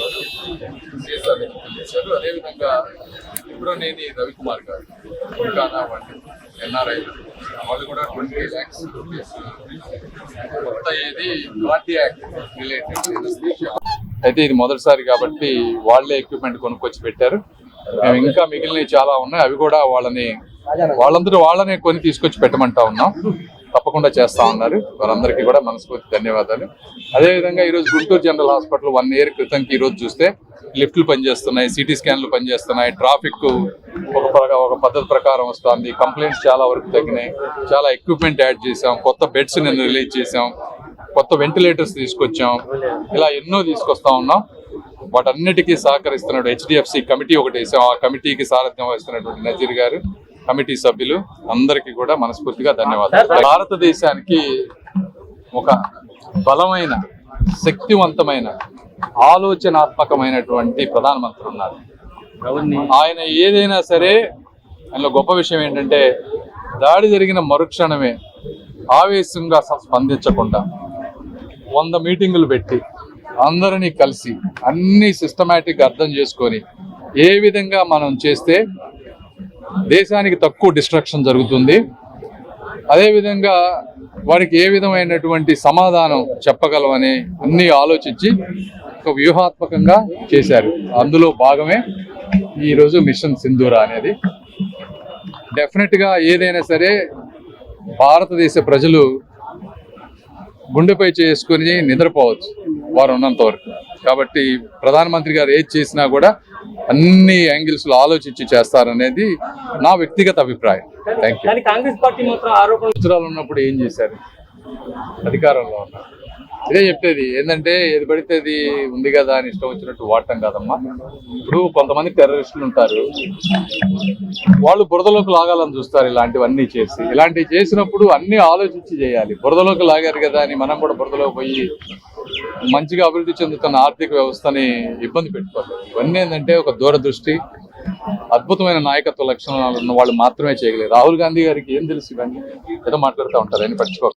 ఒక అరవై వాళ్ళు సిఎస్ఆర్ చేశారు. అదేవిధంగా ఇబ్రోనేని రవికుమార్ గారు ఇంకా వంటి ఎన్ఆర్ఐ వాళ్ళు కూడా ట్వంటీ ల్యాక్స్ రూపీస్ కొత్త ఏది కార్డియాక్ రిలేటెడ్ అయితే ఇది మొదటిసారి కాబట్టి వాళ్ళే ఎక్విప్మెంట్ కొనుక్కొచ్చి పెట్టారు. మేము ఇంకా మిగిలినవి చాలా ఉన్నాయి. అవి కూడా వాళ్ళని వాళ్ళందరూ వాళ్ళనే కొని తీసుకొచ్చి పెట్టమంటా ఉన్నాం. తప్పకుండా చేస్తా ఉన్నారు. వారందరికీ కూడా మనస్ఫూర్తి ధన్యవాదాలు. అదేవిధంగా ఈరోజు Guntur general hospital one year క్రితంకి ఈరోజు చూస్తే లిఫ్ట్లు పనిచేస్తున్నాయి సిటీ స్కాన్లు పనిచేస్తున్నాయి ట్రాఫిక్ ఒక ఒక పద్ధతి ప్రకారం వస్తుంది కంప్లైంట్స్ చాలా వరకు తగ్గినాయి చాలా ఎక్విప్మెంట్ యాడ్ చేసాం కొత్త బెడ్స్ నేను రిలీజ్ చేసాం కొత్త వెంటిలేటర్స్ తీసుకొచ్చాం ఇలా ఎన్నో తీసుకొస్తా ఉన్నాం. వాటన్నిటికీ సహకరిస్తున్నాడు హెచ్డిఎఫ్సి కమిటీ ఒకటి వేసాం ఆ కమిటీకి సారథ్యం వహిస్తున్నటువంటి నజీర్ గారు. కమిటీ సభ్యులు అందరికీ కూడా మనస్ఫూర్తిగా ధన్యవాదాలు. భారతదేశానికి ఒక బలమైన శక్తివంతమైన ఆలోచనాత్మకమైనటువంటి ప్రధానమంత్రి ఉన్నారు. ఆయన ఏదైనా సరే ఆయనలో గొప్ప విషయం ఏంటంటే దాడి జరిగిన మరుక్షణమే ఆవేశంగా స్పందించకుండా వంద మీటింగులు పెట్టి అందరినీ కలిసి అన్ని సిస్టమేటిక్ అర్థం చేసుకొని ఏ విధంగా మనం చేస్తే దేశానికి తక్కువ డిస్ట్రక్షన్ జరుగుతుంది. అదేవిధంగా వారికి ఏ విధమైనటువంటి సమాధానం చెప్పగలమని అన్నీ ఆలోచించి ఒక వ్యూహాత్మకంగా చేశారు. అందులో భాగమే ఈరోజు మిషన్ సింధూర అనేది. డెఫినెట్గా ఏదైనా సరే భారతదేశ ప్రజలు గుండెపై చేసుకుని నిద్రపోవచ్చు వారు ఉన్నంత వరకు. కాబట్టి ప్రధానమంత్రి గారు ఏది చేసినా కూడా అన్ని యాంగిల్స్లో ఆలోచించి చేస్తారనేది నా వ్యక్తిగత అభిప్రాయం. థ్యాంక్ యూ కాంగ్రెస్ పార్టీ మాత్రం ఆరోపణలు ఉన్నప్పుడు ఏం చేశారు? అధికారంలో ఉన్నారు. ఇదే చెప్పేది ఏంటంటే ఏది పడితే అది ఉంది కదా అని ఇష్టం వచ్చినట్టు వాడటం కాదమ్మా. ఇప్పుడు కొంతమంది టెర్రరిస్టులు ఉంటారు. వాళ్ళు బురదలోకి లాగాలని చూస్తారు ఇలాంటివన్నీ చేసి. ఇలాంటివి చేసినప్పుడు అన్ని ఆలోచించి చేయాలి. బురదలోకి లాగారు కదా అని మనం కూడా బురదలోకి పోయి మంచిగా అభివృద్ధి చెందుతున్న ఆర్థిక వ్యవస్థని ఇబ్బంది పెట్టుకోవాలి ఇవన్నీ ఏంటంటే ఒక దూరదృష్టి అద్భుతమైన నాయకత్వ లక్షణాలు ఉన్న వాళ్ళు మాత్రమే చేయగలరు రాహుల్ గాంధీ గారికి ఏం తెలుసు ఇవన్నీ? ఏదో మాట్లాడుతూ ఉంటారు అని పట్టించుకో